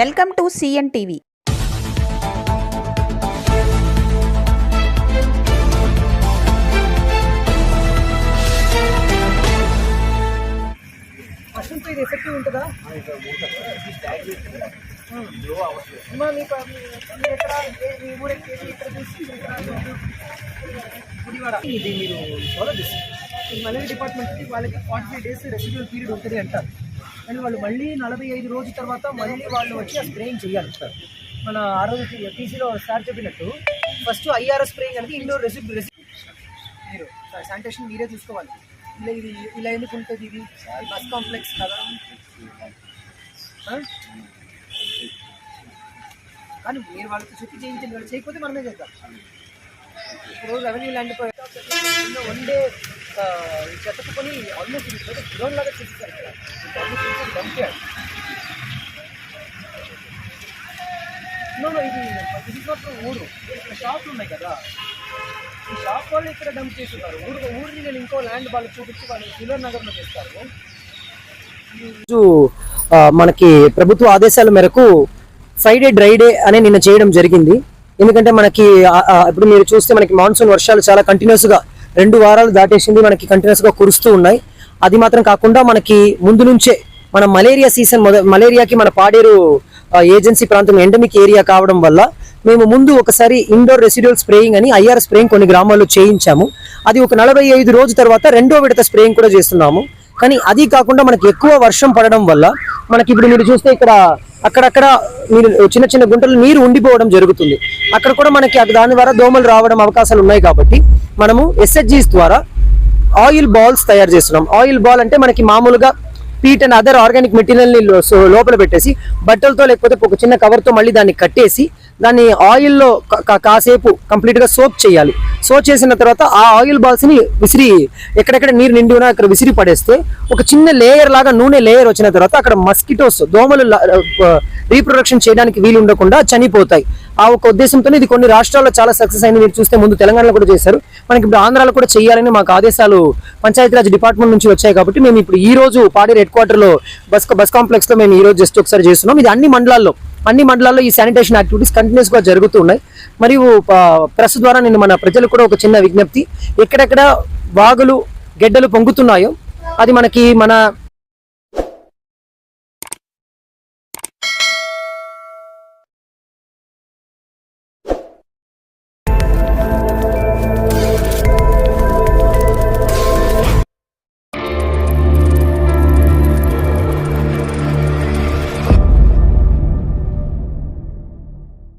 Welcome to CN TV. ఇది effective ఉంటుందా? అమ్మా మీరు ఇది మలేరియా డిపార్ట్మెంట్కి వాళ్ళకి ఫార్టీ డేస్ రెసిడ్యూల్ పీరియడ్ ఉంటుంది అంటారు. అండ్ వాళ్ళు మళ్ళీ నలభై ఐదు రోజుల తర్వాత మళ్ళీ వాళ్ళు వచ్చి ఆ స్ప్రేయింగ్ చేయాలి మన ఆ రోజు టీసీలో సార్ చెప్పినట్టు ఫస్ట్ ఐఆర్ఎస్ స్ప్రేయింగ్ అనేది ఇండోర్ రెసిప్ రెసిప్ మీరు శానిటేషన్ మీరే చూసుకోవాలి. ఇలా ఇది ఇలా ఎందుకు ఉంటుంది ఇది? బస్ కాంప్లెక్స్ కదా. కానీ మీరు వాళ్ళకి చెప్పి చేయించండి వాళ్ళు చేయకపోతే మనమే చేద్దాం. ఇప్పుడు రెవెన్యూ ల్యాండ్ వన్ డే చెత్తకుని ఆల్మోస్ట్ గ్రౌండ్ లాగా చేసేసారు ఇక్కడ. ఆల్మోస్ట్ చేయాలి No, ఇది ఇది మాత్రం ఊరు. ఇక్కడ షాపులు ఉన్నాయి కదా. ఈ షాప్ వాళ్ళు ఇక్కడ డంప్ చేస్తున్నారు ఊరు ఊరిని నేను ఇంకో ల్యాండ్ వాళ్ళకి చూపించి వాళ్ళు సిల్వర్ నగర్లో చేస్తారు. రోజు మనకి ప్రభుత్వ ఆదేశాల మేరకు ఫ్రైడే డ్రై డే అనే నిన్న చేయడం జరిగింది. ఎందుకంటే మనకి ఇప్పుడు మీరు చూస్తే మనకి మాన్సూన్ వర్షాలు చాలా కంటిన్యూస్గా రెండు వారాలు దాటేసింది మనకి కంటిన్యూస్గా కురుస్తూ ఉన్నాయి. అది మాత్రం కాకుండా మనకి ముందు నుంచే మన మలేరియా సీజన్ మలేరియాకి మన పాడేరు ఏజెన్సీ ప్రాంతం ఎండమిక్ ఏరియా కావడం వల్ల మేము ముందు ఒకసారి ఇండోర్ రెసిడ్యువల్ స్ప్రేయింగ్ అని ఐఆర్ స్ప్రేయింగ్ కొన్ని గ్రామాల్లో చేయించాము. అది ఒక నలభై ఐదు రోజు తర్వాత రెండో విడత స్ప్రేయింగ్ కూడా చేస్తున్నాము. కానీ అది కాకుండా మనకి ఎక్కువ వర్షం పడడం వల్ల మనకి ఇప్పుడు మీరు చూస్తే ఇక్కడ అక్కడక్కడ మీరు చిన్న చిన్న గుంటలు నీరు ఉండిపోవడం జరుగుతుంది. అక్కడ కూడా మనకి దాని ద్వారా దోమలు రావడం అవకాశాలు ఉన్నాయి కాబట్టి మనము ఎస్హెచ్జీస్ ద్వారా ఆయిల్ బాల్స్ తయారు చేస్తున్నాం. ఆయిల్ బాల్ అంటే మనకి మామూలుగా పీట్ అండ్ అదర్ ఆర్గానిక్ మెటీరియల్ని లోపల పెట్టేసి బట్టలతో లేకపోతే ఒక చిన్న కవర్తో మళ్ళీ దాన్ని కట్టేసి దాన్ని ఆయిల్లో కాసేపు కంప్లీట్గా సోప్ చేయాలి. సోప్ చేసిన తర్వాత ఆ ఆయిల్ బాల్స్ని విసిరి ఎక్కడెక్కడ నీరు నిండి ఉన్నా అక్కడ విసిరి పడేస్తే ఒక చిన్న లేయర్ లాగా నూనె లేయర్ వచ్చిన తర్వాత అక్కడ మస్కిటోస్ దోమలు రీప్రొడక్షన్ చేయడానికి వీలు ఉండకుండా చనిపోతాయి. ఆ ఒక ఉద్దేశంతో ఇది కొన్ని రాష్ట్రాల్లో చాలా సక్సెస్ అయింది. మీరు చూస్తే ముందు తెలంగాణలో కూడా చేశారు. మనకి ఇప్పుడు ఆంధ్రాలో కూడా చేయాలని మాకు ఆదేశాలు పంచాయతీరాజ్ డిపార్ట్మెంట్ నుంచి వచ్చాయి కాబట్టి మేము ఇప్పుడు ఈ రోజు పాడేరు హెడ్ క్వార్టర్లో బస్ బస్ కాంప్లెక్స్లో మేము ఈ రోజు జస్ట్ ఒకసారి చేస్తున్నాం. ఇది అన్ని మండలాల్లో అన్ని మండలాల్లో ఈ శానిటేషన్ యాక్టివిటీస్ కంటిన్యూస్గా జరుగుతున్నాయి మరియు ప్రెస్ ద్వారా నేను మన ప్రజలకు కూడా ఒక చిన్న విజ్ఞప్తి. ఎక్కడెక్కడ వాగులు గెడ్డలు పొంగుతున్నాయో అది మనకి మన